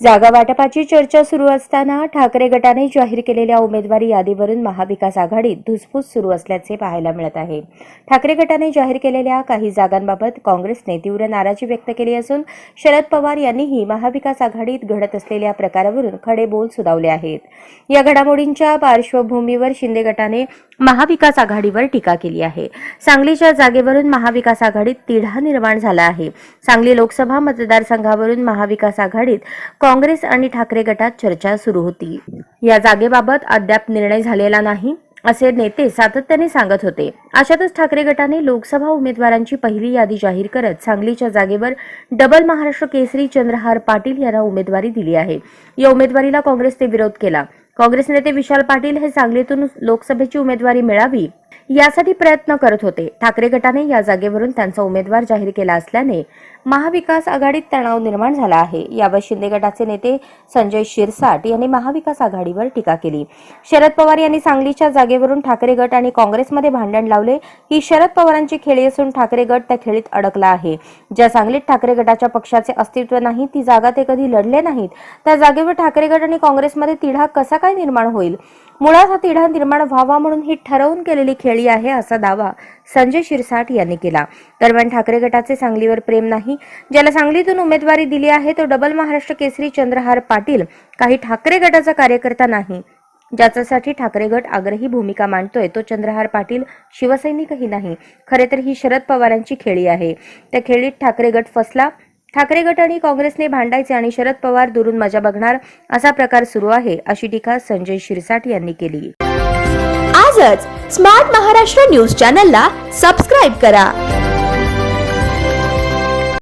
जागा वाटपाची चर्चा सुरू असताना ठाकरे गटाने जाहीर केलेल्या उमेदवारी यादीवरून महाविकास आघाडीत धुसफूस सुरू असल्याचे पाहायला मिळत आहे. ठाकरे गटाने जाहीर केलेल्या काही जागांबाबत काँग्रेसने तीव्र नाराजी व्यक्त केली असून शरद पवार यांनीही महाविकास आघाडीत घडत असलेल्या प्रकारावरून खडे बोल सुनावले आहेत. या घडामोडींच्या पार्श्वभूमीवर शिंदे गटाने महाविकास आघाडीवर टीका केली आहे. सांगलीच्या जागेवरून महाविकास आघाडीत तिढा निर्माण झाला आहे. सांगली लोकसभा मतदारसंघावरून महाविकास आघाडीत काँग्रेस आणि ठाकरे गटात चर्चा सुरू होती. या जागेबाबत अद्याप निर्णय झालेला नाही असे नेते सातत्याने सांगत होते. अशातच ठाकरे गटाने लोकसभा उमेदवारांची पहिली यादी जाहीर करत सांगलीच्या जागेवर डबल महाराष्ट्र केसरी चंद्रहार पाटील यांना उमेदवारी दिली आहे. या उमेदवारीला काँग्रेसने विरोध केला. काँग्रेस नेते विशाल पाटील हे सांगलीतून लोकसभेची उमेदवारी मिळावी यासाठी प्रयत्न करत होते. ठाकरे गटाने या जागेवरून त्यांचा उमेदवार जाहीर केला असल्याने महाविकास आघाडीत तणाव निर्माण झाला आहे. यावर शिंदे गटाचे नेते संजय शिरसाट यांनी महाविकास आघाडीवर टीका केली. शरद पवार यांनी सांगलीच्या जागेवरून ठाकरे गट आणि काँग्रेसमध्ये भांडण लावले. ही शरद पवारांची खेळी असून ठाकरे गट त्या खेळीत अडकला आहे. ज्या सांगलीत ठाकरे गटाच्या पक्षाचे अस्तित्व नाही ती जागा ते कधी लढले नाहीत. त्या जागेवर ठाकरे गट आणि काँग्रेसमध्ये तिढा कसा काय निर्माण होईल? मुळात हा तिढा निर्माण व्हावा म्हणून ही ठरवून केलेली खेळी आहे असा दावा संजय शिरसाट यांनी केला. दरम्यान ठाकरे गटाचे सांगलीवर प्रेम नाही. ज्याला सांगलीतून उमेदवारी दिली आहे तो डबल महाराष्ट्र केसरी चंद्रहार पाटील. काही ठाकरे गटाचा कार्यकर्ता नाही. ज्याच्यासाठी ठाकरे गट आग्रही भूमिका मांडतोय तो चंद्रहार पाटील शिवसैनिकही नाही. खरे तर ही शरद पवारांची खेळी आहे. त्या खेळीत ठाकरे गट फसला. ठाकरे गट आणि काँग्रेसने भांडायचे आणि शरद पवार दुरून मजा बघणार असा प्रकार सुरू आहे अशी टीका संजय शिरसाट यांनी केली. आजच स्मार्ट महाराष्ट्र न्यूज चॅनलला सबस्क्राईब करा.